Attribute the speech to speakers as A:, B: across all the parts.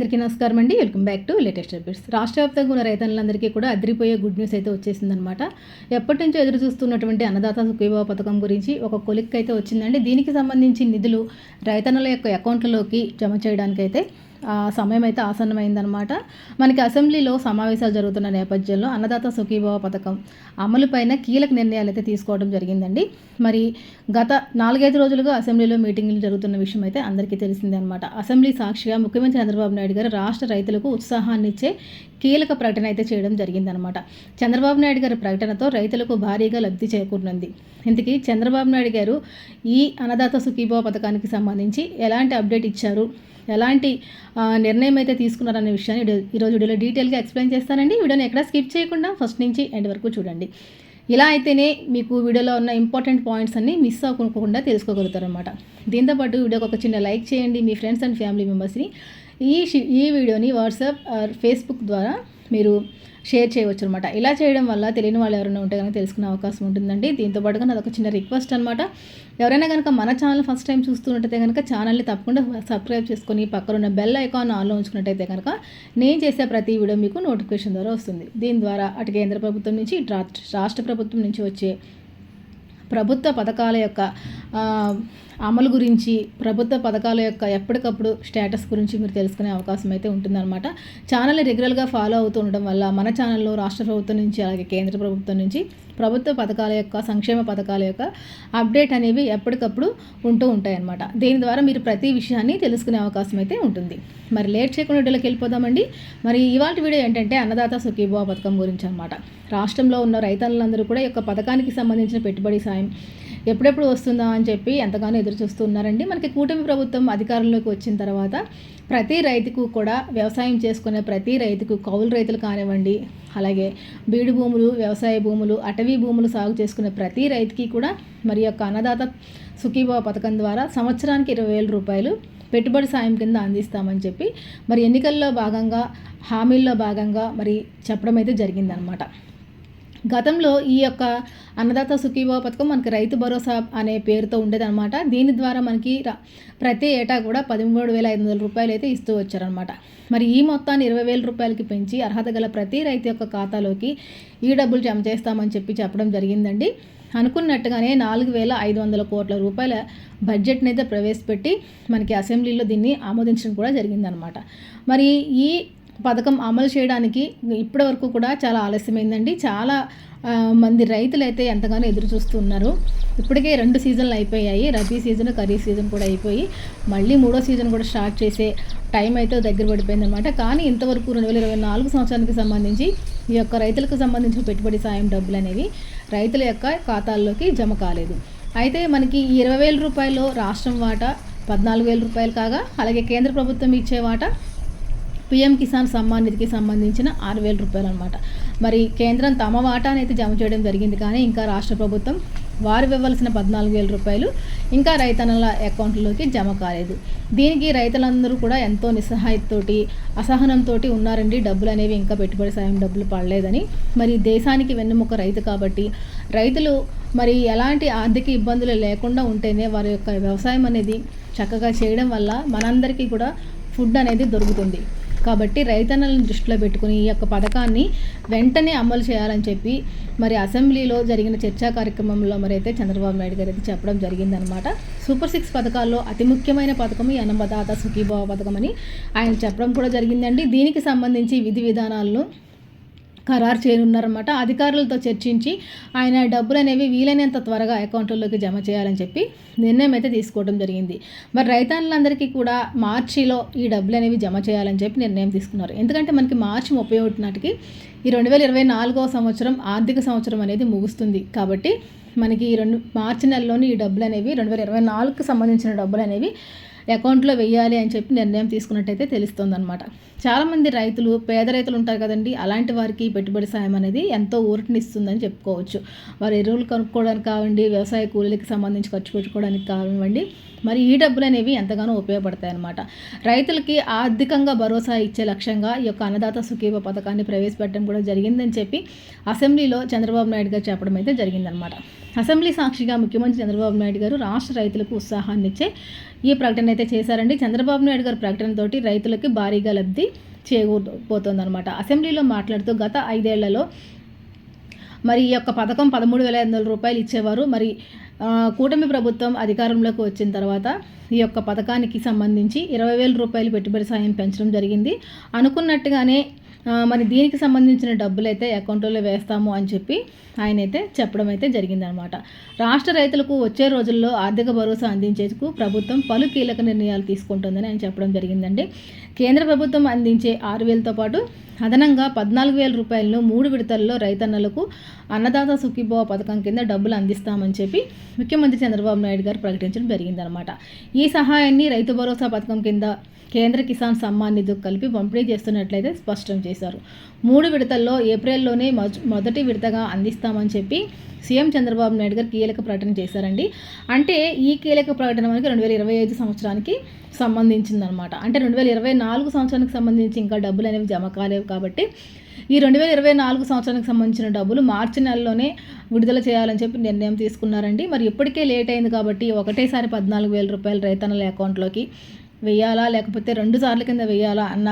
A: అందరికీ నమస్కారం అండి. Welcome back to latest updates. రాష్ట్ర వ్యాప్తంగా ఉన్న రైతన్నులందరికీ కూడా అదిరిపోయే గుడ్ న్యూస్ అయితే వచ్చేసిందనమాట ఎప్పటి నుంచో ఎదురు చూస్తున్నటువంటి అన్నదాత సుఖీభావ పథకం గురించి ఒక కొలిక్ అయితే వచ్చిందండి. దీనికి సంబంధించి నిధులు రైతన్నుల యొక్క అకౌంట్లలోకి జమ చేయడానికైతే సమయం అయితే ఆసన్నమైందనమాట మనకి అసెంబ్లీలో సమావేశాలు జరుగుతున్న నేపథ్యంలో అన్నదాత సుఖీభావ పథకం అమలుపైన కీలక నిర్ణయాలు అయితే తీసుకోవడం జరిగిందండి. మరి గత నాలుగైదు రోజులుగా అసెంబ్లీలో మీటింగులు జరుగుతున్న విషయం అయితే అందరికీ తెలిసిందే అనమాట అసెంబ్లీ సాక్షిగా ముఖ్యమంత్రి చంద్రబాబు నాయుడు గారు రాష్ట్ర రైతులకు ఉత్సాహాన్ని ఇచ్చే కీలక ప్రకటన అయితే చేయడం జరిగిందనమాట చంద్రబాబు నాయుడు గారి ప్రకటనతో రైతులకు భారీగా లబ్ధి చేకూరినంది. ఇంతకీ చంద్రబాబు నాయుడు గారు ఈ అన్నదాత సుఖీభావ పథకానికి సంబంధించి ఎలాంటి అప్డేట్ ఇచ్చారు? ఎలాంటి నిర్ణయం అయితే తీసుకున్నారనే విషయాన్ని ఈరోజు వీడియోలో డీటెయిల్గా ఎక్స్ప్లెయిన్ చేస్తానండి. వీడియోని ఎక్కడ స్కిప్ చేయకుండా ఫస్ట్ నుంచి ఎండ్ వరకు చూడండి. ఇలా అయితేనే మీకు వీడియోలో ఉన్న ఇంపార్టెంట్ పాయింట్స్ అన్ని మిస్ అవ్వకుండా తెలుసుకోగలుగుతారనమాట దీంతోపాటు వీడియోకి ఒక చిన్న లైక్ చేయండి మీ ఫ్రెండ్స్ అండ్ ఫ్యామిలీ మెంబర్స్ని. ఈ ఈ వీడియోని వాట్సాప్ ఆర్ ఫేస్బుక్ ద్వారా మీరు షేర్ చేయవచ్చు అనమాట ఇలా చేయడం వల్ల తెలియని వాళ్ళు ఎవరైనా ఉంటే కనుక తెలుసుకునే అవకాశం ఉంటుందండి. దీంతో పాటుగా నాది ఒక చిన్న రిక్వెస్ట్ అనమాట ఎవరైనా కనుక మన ఛానల్ ఫస్ట్ టైం చూస్తున్నట్టయితే కనుక ఛానల్ని తప్పకుండా సబ్స్క్రైబ్ చేసుకొని పక్కన ఉన్న బెల్ ఐకాన్ ఆన్లో ఉంచుకున్నట్టయితే కనుక నేను చేసే ప్రతి వీడియో మీకు నోటిఫికేషన్ ద్వారా వస్తుంది. దీని ద్వారా అటు కేంద్ర ప్రభుత్వం నుంచి రాష్ట్ర ప్రభుత్వం నుంచి వచ్చే ప్రభుత్వ పథకాల యొక్క అమలు గురించి ప్రభుత్వ పథకాల యొక్క ఎప్పటికప్పుడు స్టేటస్ గురించి మీరు తెలుసుకునే అవకాశం అయితే ఉంటుందన్నమాట. ఛానల్ని రెగ్యులర్గా ఫాలో అవుతూ ఉండడం వల్ల మన ఛానల్లో రాష్ట్ర ప్రభుత్వం నుంచి అలాగే కేంద్ర ప్రభుత్వం నుంచి ప్రభుత్వ పథకాల యొక్క సంక్షేమ పథకాల యొక్క అప్డేట్ అనేవి ఎప్పటికప్పుడు ఉంటూ ఉంటాయన్నమాట. దీని ద్వారా మీరు ప్రతి విషయాన్ని తెలుసుకునే అవకాశం అయితే ఉంటుంది. మరి లేట్ చేయకుండా వీడియోలోకి వెళ్ళిపోదామండి. మరి ఇవాళ వీడియో ఏంటంటే అన్నదాత సుఖీభావ పథకం గురించి అనమాట రాష్ట్రంలో ఉన్న రైతన్నులందరూ కూడా ఈ యొక్క పథకానికి సంబంధించిన పెట్టుబడి సాయం ఎప్పుడెప్పుడు వస్తుందా అని చెప్పి ఎంతగానో ఎదురు చూస్తున్నారండి మనకి కూటమి ప్రభుత్వం అధికారంలోకి వచ్చిన తర్వాత ప్రతి రైతుకు కూడా వ్యవసాయం చేసుకునే ప్రతి రైతుకు కౌలు రైతులు కానివ్వండి అలాగే బీడు భూములు వ్యవసాయ భూములు అటవీ భూములు సాగు చేసుకునే ప్రతి రైతుకి కూడా మరి యొక్క అన్నదాత సుఖీభావ పథకం ద్వారా సంవత్సరానికి ఇరవై వేల రూపాయలు పెట్టుబడి సాయం కింద అందిస్తామని చెప్పి మరి ఎన్నికల్లో భాగంగా హామీల్లో భాగంగా మరి చెప్పడం అయితే జరిగిందనమాట గతంలో ఈ యొక్క అన్నదాత సుఖీభావ పథకం మనకి రైతు భరోసా అనే పేరుతో ఉండేదన్నమాట. దీని ద్వారా మనకి ప్రతి ఏటా కూడా పదమూడు వేల ఐదు వందల రూపాయలు అయితే ఇస్తూ వచ్చారనమాట మరి ఈ మొత్తాన్ని ఇరవై వేల రూపాయలకి పెంచి అర్హత గల ప్రతి రైతు యొక్క ఖాతాలోకి ఈ డబ్బులు జమ చేస్తామని చెప్పి చెప్పడం జరిగిందండి. అనుకున్నట్టుగానే నాలుగు వేల ఐదు వందల కోట్ల రూపాయల బడ్జెట్ని అయితే ప్రవేశపెట్టి మనకి అసెంబ్లీలో దీన్ని ఆమోదించడం కూడా జరిగిందనమాట మరి ఈ పథకం అమలు చేయడానికి ఇప్పటి వరకు కూడా చాలా ఆలస్యమైందండి. చాలా మంది రైతులు అయితే ఎంతగానో ఎదురు చూస్తున్నారు. ఇప్పటికే రెండు సీజన్లు అయిపోయాయి. రబీ సీజన్ ఖరీఫ్ సీజన్ కూడా అయిపోయి మళ్ళీ మూడో సీజన్ కూడా స్టార్ట్ చేసే టైం అయితే దగ్గర పడిపోయింది అనమాట కానీ ఇంతవరకు రెండు వేల ఇరవై నాలుగు సంవత్సరానికి సంబంధించి ఈ యొక్క రైతులకు సంబంధించిన పెట్టుబడి సాయం డబ్బులు అనేవి రైతుల యొక్క ఖాతాల్లోకి జమ కాలేదు. అయితే మనకి ఇరవై వేల రూపాయలు రాష్ట్రం వాటా పద్నాలుగు వేల రూపాయలు కాగా అలాగే కేంద్ర ప్రభుత్వం ఇచ్చే వాటా పిఎం కిసాన్ సమ్మాన్ నిధికి సంబంధించిన ఆరు వేల రూపాయలు అనమాట మరి కేంద్రం తమ వాటాను అయితే జమ చేయడం జరిగింది కానీ ఇంకా రాష్ట్ర ప్రభుత్వం వారు ఇవ్వవలసిన పద్నాలుగు వేల రూపాయలు ఇంకా రైతన్నల అకౌంట్లోకి జమ కాలేదు. దీనికి రైతులందరూ కూడా ఎంతో నిస్సహాయతతోటి అసహనంతో ఉన్నారండి. డబ్బులు అనేవి ఇంకా పెట్టుబడి సాయం డబ్బులు పడలేదని. మరి దేశానికి వెన్నెముక రైతు కాబట్టి రైతులు మరి ఎలాంటి ఆర్థిక ఇబ్బందులు లేకుండా ఉంటేనే వారి యొక్క వ్యవసాయం అనేది చక్కగా చేయడం వల్ల మనందరికీ కూడా ఫుడ్ అనేది దొరుకుతుంది. కాబట్టి రైతన్నలను దృష్టిలో పెట్టుకుని ఈ యొక్క పథకాన్ని వెంటనే అమలు చేయాలని చెప్పి మరి అసెంబ్లీలో జరిగిన చర్చా కార్యక్రమంలో మరి అయితే చంద్రబాబు నాయుడు గారు అయితే చెప్పడం జరిగిందనమాట. సూపర్ సిక్స్ పథకాల్లో అతి ముఖ్యమైన పథకం ఈ అన్నమదాత సుఖీభావ పథకం అని ఆయన చెప్పడం కూడా జరిగిందండి. దీనికి సంబంధించి విధి విధానాలను ఖరారు చేయనున్నారన్నమాట. అధికారులతో చర్చించి ఆయన డబ్బులు అనేవి వీలైనంత త్వరగా అకౌంట్లలోకి జమ చేయాలని చెప్పి నిర్ణయం అయితే తీసుకోవడం జరిగింది. మరి రైతన్నులందరికీ కూడా మార్చిలో ఈ డబ్బులు అనేవి జమ చేయాలని చెప్పి నిర్ణయం తీసుకున్నారు. ఎందుకంటే మనకి మార్చి ముప్పై ఒకటి నాటికి ఈ రెండు వేల ఇరవై నాలుగవ సంవత్సరం ఆర్థిక సంవత్సరం అనేది ముగుస్తుంది. కాబట్టి మనకి ఈ రెండు మార్చి నెలలోని ఈ డబ్బులు అనేవి రెండు వేల ఇరవై నాలుగుకి సంబంధించిన డబ్బులు అనేవి అకౌంట్లో వెయ్యాలి అని చెప్పి నిర్ణయం తీసుకున్నట్టయితే తెలుస్తుంది అనమాట చాలామంది రైతులు పేద రైతులు ఉంటారు కదండి అలాంటి వారికి పెట్టుబడి సాయం అనేది ఎంతో ఊరటనిస్తుందని చెప్పుకోవచ్చు. వారు ఎరువులు కొనుక్కోవడానికి కావండి వ్యవసాయ కూలీలకు సంబంధించి ఖర్చు పెట్టుకోవడానికి కానివ్వండి మరి ఈ డబ్బులు అనేవి ఎంతగానో ఉపయోగపడతాయి అన్నమాట రైతులకి ఆర్థికంగా భరోసా ఇచ్చే లక్ష్యంగా ఈ యొక్క అన్నదాత సుఖీభ పథకాన్ని ప్రవేశపెట్టడం కూడా జరిగిందని చెప్పి అసెంబ్లీలో చంద్రబాబు నాయుడు గారు చెప్పడం అయితే జరిగిందనమాట అసెంబ్లీ సాక్షిగా ముఖ్యమంత్రి చంద్రబాబు నాయుడు గారు రాష్ట్ర రైతులకు ఉత్సాహాన్ని ఇచ్చే ఈ ప్రకటన అయితే చేశారండి. చంద్రబాబు నాయుడు గారి ప్రకటనతోటి రైతులకి భారీగా లబ్ధి చేకూరిపోతుందన్నమాట అసెంబ్లీలో మాట్లాడుతూ గత ఐదేళ్ళలో మరి ఈ యొక్క పథకం పదమూడు వేల ఐదు వందల రూపాయలు ఇచ్చేవారు. మరి కూటమి ప్రభుత్వం అధికారంలోకి వచ్చిన తర్వాత ఈ యొక్క పథకానికి సంబంధించి ఇరవై వేల రూపాయలు పెట్టుబడి సాయం పెంచడం జరిగింది. అనుకున్నట్టుగానే మరి దీనికి సంబంధించిన డబ్బులు అయితే అకౌంట్లో వేస్తాము అని చెప్పి ఆయన అయితే చెప్పడం అయితే జరిగిందనమాట. రాష్ట్ర రైతులకు వచ్చే రోజుల్లో ఆర్థిక భరోసా అందించేందుకు ప్రభుత్వం పలు కీలక నిర్ణయాలు తీసుకుంటుందని ఆయన చెప్పడం జరిగిందండి. కేంద్ర ప్రభుత్వం అందించే ఆరు వేలతో పాటు అదనంగా పద్నాలుగు వేల రూపాయలను మూడు విడతల్లో రైతన్నలకు అన్నదాత సుఖీభవ పథకం కింద డబ్బులు అందిస్తామని చెప్పి ముఖ్యమంత్రి చంద్రబాబు నాయుడు గారు ప్రకటించడం జరిగిందనమాట ఈ సహాయాన్ని రైతు భరోసా పథకం కింద కేంద్ర కిసాన్ సమ్మాన్ నిధుకు కలిపి పంపిణీ చేస్తున్నట్లయితే స్పష్టం చేశారు. మూడు విడతల్లో ఏప్రిల్లోనే మొదటి విడతగా అందిస్తామని చెప్పి సీఎం చంద్రబాబు నాయుడు గారు కీలక ప్రకటన చేశారండి. అంటే ఈ కీలక ప్రకటన మనకి రెండు వేల ఇరవై ఐదు సంవత్సరానికి సంబంధించిందనమాట అంటే రెండు వేల ఇరవై నాలుగు సంవత్సరానికి సంబంధించి ఇంకా డబ్బులు అనేవి జమ కాలేవు కాబట్టి ఈ రెండు వేల ఇరవై నాలుగు సంవత్సరానికి సంబంధించిన డబ్బులు మార్చి నెలలోనే విడుదల చేయాలని చెప్పి నిర్ణయం తీసుకున్నారండి. మరి ఇప్పటికే లేట్ అయింది కాబట్టి ఒకటేసారి పద్నాలుగు వేల రూపాయలు రైతన్నల అకౌంట్లోకి వెయ్యాలా లేకపోతే రెండు సార్ల కింద వెయ్యాలా అన్న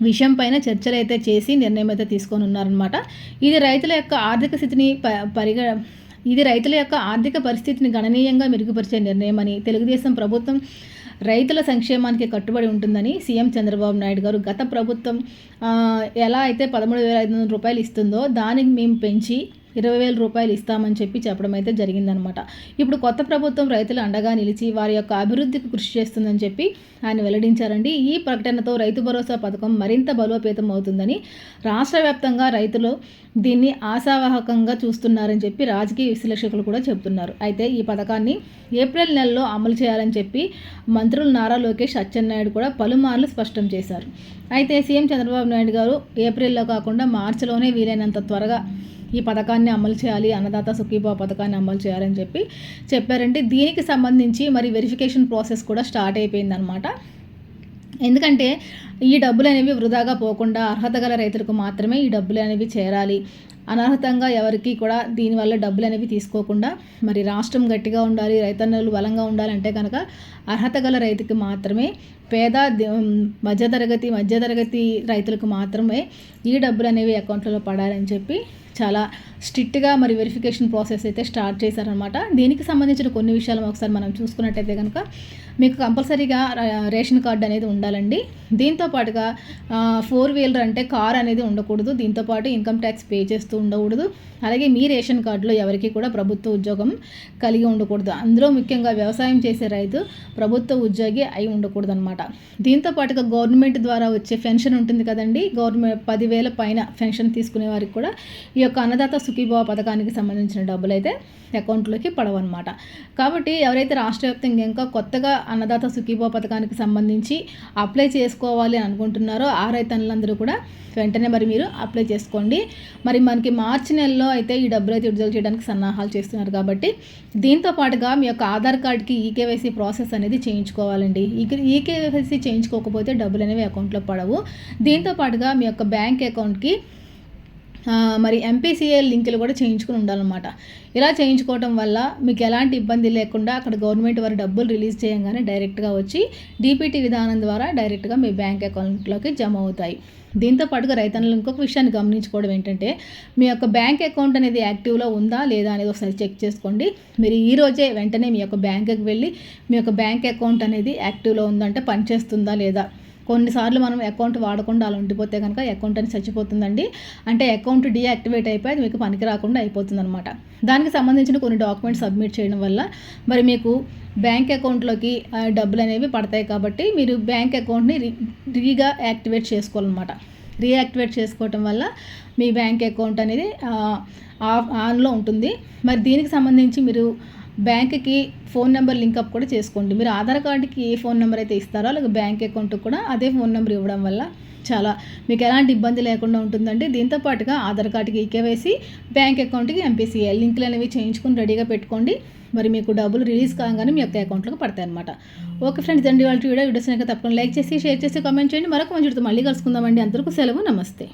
A: విషయం పైన చర్చలు అయితే చేసి నిర్ణయం అయితే తీసుకొని ఉన్నారనమాట ఇది రైతుల యొక్క ఆర్థిక స్థితిని ప పరిగ ఇది రైతుల యొక్క ఆర్థిక పరిస్థితిని గణనీయంగా మెరుగుపరిచే నిర్ణయం అని తెలుగుదేశం ప్రభుత్వం రైతుల సంక్షేమానికి కట్టుబడి ఉంటుందని సీఎం చంద్రబాబు నాయుడు గారు గత ప్రభుత్వం ఎలా అయితే పదమూడు వేల ఐదు వందల రూపాయలు ఇస్తుందో దానికి మేము పెంచి ఇరవై వేల రూపాయలు ఇస్తామని చెప్పి చెప్పడం అయితే జరిగిందనమాట ఇప్పుడు కొత్త ప్రభుత్వం రైతులు అండగా నిలిచి వారి యొక్క అభివృద్ధికి కృషి చేస్తుందని చెప్పి ఆయన వెల్లడించారండి. ఈ ప్రకటనతో రైతు భరోసా పథకం మరింత బలోపేతం అవుతుందని రాష్ట్ర వ్యాప్తంగా రైతులు దీన్ని ఆశావాహకంగా చూస్తున్నారని చెప్పి రాజకీయ విశ్లేషకులు కూడా చెబుతున్నారు. అయితే ఈ పథకాన్ని ఏప్రిల్ నెలలో అమలు చేయాలని చెప్పి మంత్రులు నారా లోకేష్ అచ్చెన్నాయుడు కూడా పలుమార్లు స్పష్టం చేశారు. అయితే సీఎం చంద్రబాబు నాయుడు గారు ఏప్రిల్లో కాకుండా మార్చిలోనే వీలైనంత త్వరగా ఈ పథకాన్ని అమలు చేయాలి అన్నదాత సుఖీభావ పథకాన్ని అమలు చేయాలని చెప్పి చెప్పారంటే దీనికి సంబంధించి మరి వెరిఫికేషన్ ప్రాసెస్ కూడా స్టార్ట్ అయిపోయిందనమాట ఎందుకంటే ఈ డబ్బులు అనేవి వృధాగా పోకుండా అర్హత గల రైతులకు మాత్రమే ఈ డబ్బులు అనేవి చేరాలి. అనర్హతంగా ఎవరికి కూడా దీనివల్ల డబ్బులు అనేవి తీసుకోకుండా మరి రాష్ట్రం గట్టిగా ఉండాలి రైతన్నలు బలంగా ఉండాలంటే కనుక అర్హత గల రైతుకి మాత్రమే పేద మధ్యతరగతి మధ్యతరగతి రైతులకు మాత్రమే ఈ డబ్బులు అనేవి అకౌంట్లలో పడాలని చెప్పి చాలా స్ట్రిక్ట్గా మరి వెరిఫికేషన్ ప్రాసెస్ అయితే స్టార్ట్ చేశారనమాట దీనికి సంబంధించిన కొన్ని విషయాలు ఒకసారి మనం చూసుకున్నట్టయితే కనుక మీకు కంపల్సరీగా రేషన్ కార్డు అనేది ఉండాలండి. దీంతో పాటుగా ఫోర్ వీలర్ అంటే కార్ అనేది ఉండకూడదు. దీంతోపాటు ఇన్కమ్ ట్యాక్స్ పే చేస్తూ ఉండకూడదు. అలాగే మీ రేషన్ కార్డులో ఎవరికి కూడా ప్రభుత్వ ఉద్యోగం కలిగి ఉండకూడదు. అందులో ముఖ్యంగా వ్యవసాయం చేసే రైతు ప్రభుత్వ ఉద్యోగి అయి ఉండకూడదు అనమాట దీంతో పాటుగా గవర్నమెంట్ ద్వారా వచ్చే పెన్షన్ ఉంటుంది కదండి. గవర్నమెంట్ పదివేల పైన పెన్షన్ తీసుకునే వారికి కూడా ఈ యొక్క అన్నదాత సుఖీభావ పథకానికి సంబంధించిన డబ్బులు అయితే అకౌంట్లోకి పడవన్నమాట. కాబట్టి ఎవరైతే రాష్ట్ర వ్యాప్తంగా ఇంకా కొత్తగా అన్నదాత సుఖీభావ పథకానికి సంబంధించి అప్లై చేసుకోవాలి అనుకుంటున్నారో ఆ రైతన్నులందరూ కూడా వెంటనే మరి మీరు అప్లై చేసుకోండి. మరి మనకి మార్చి నెలలో అయితే ఈ డబ్బులు అయితే విడుదల చేయడానికి సన్నాహాలు చేస్తున్నారు కాబట్టి దీంతో పాటుగా మీ యొక్క ఆధార్ కార్డ్కి ఈకేవైసీ ప్రాసెస్ అనేది చేయించుకోవాలండి. ఈకేవైసీ చేయించుకోకపోతే డబ్బులు అనేవి అకౌంట్లో పడవు. దీంతో పాటుగా మీ యొక్క బ్యాంక్ అకౌంట్కి మరి ఎంపీసీఏ లింకులు కూడా చేయించుకుని ఉండాలన్నమాట. ఇలా చేయించుకోవటం వల్ల మీకు ఎలాంటి ఇబ్బంది లేకుండా అక్కడ గవర్నమెంట్ వారి డబ్బులు రిలీజ్ చేయగానే డైరెక్ట్గా వచ్చి డీపీటీ విధానం ద్వారా డైరెక్ట్గా మీ బ్యాంక్ అకౌంట్లోకి జమ అవుతాయి. దీంతో పాటుగా రైతన్నులు ఇంకొక విషయాన్ని గమనించుకోవడం ఏంటంటే మీ యొక్క బ్యాంక్ అకౌంట్ అనేది యాక్టివ్లో ఉందా లేదా అనేది ఒకసారి చెక్ చేసుకోండి. మీరు ఈ రోజే వెంటనే మీ యొక్క బ్యాంకుకి వెళ్ళి మీ యొక్క బ్యాంక్ అకౌంట్ అనేది యాక్టివ్లో ఉందంటే పనిచేస్తుందా లేదా కొన్నిసార్లు మనం అకౌంట్ వాడకుండా అలా ఉండిపోతే కనుక అకౌంట్ అని చచ్చిపోతుందండి. అంటే అకౌంట్ డీయాక్టివేట్ అయిపోయి అది మీకు పనికి రాకుండా అయిపోతుంది అనమాట దానికి సంబంధించిన కొన్ని డాక్యుమెంట్స్ సబ్మిట్ చేయడం వల్ల మరి మీకు బ్యాంక్ అకౌంట్లోకి డబ్బులు అనేవి పడతాయి కాబట్టి మీరు బ్యాంక్ అకౌంట్ని రీగా యాక్టివేట్ చేసుకోవాలన్నమాట. రీయాక్టివేట్ చేసుకోవటం వల్ల మీ బ్యాంక్ అకౌంట్ అనేది ఆఫ్ ఆన్లో ఉంటుంది. మరి దీనికి సంబంధించి మీరు బ్యాంక్కి ఫోన్ నెంబర్ లింకప్ కూడా చేసుకోండి. మీరు ఆధార్ కార్డుకి ఏ ఫోన్ నెంబర్ అయితే ఇస్తారో అలాగే బ్యాంక్ అకౌంట్ కూడా అదే ఫోన్ నెంబర్ ఇవ్వడం వల్ల చాలా మీకు ఎలాంటి ఇబ్బంది లేకుండా ఉంటుందండి దీంతో పాటుగా ఆధార్ కార్డుకి ఈకేవైసీ బ్యాంక్ అకౌంట్కి ఎంపీసీఐ లింకులు అనేవి చేయించుకుని రెడీగా పెట్టుకోండి. మరి మీకు డబ్బులు రిలీజ్ కాగానే మీ యొక్క అకౌంట్లోకి పడతాయి అనమాట ఓకే ఫ్రెండ్స్ అండి వాళ్ళ వీడియో వీడియోస్ తప్పకుండా లైక్ చేసి షేర్ చేసి కామెంట్ చేయండి. మరొక మంచితో మళ్ళీ కలుసుకుందామండి. అందరికీ సెలవు నమస్తే.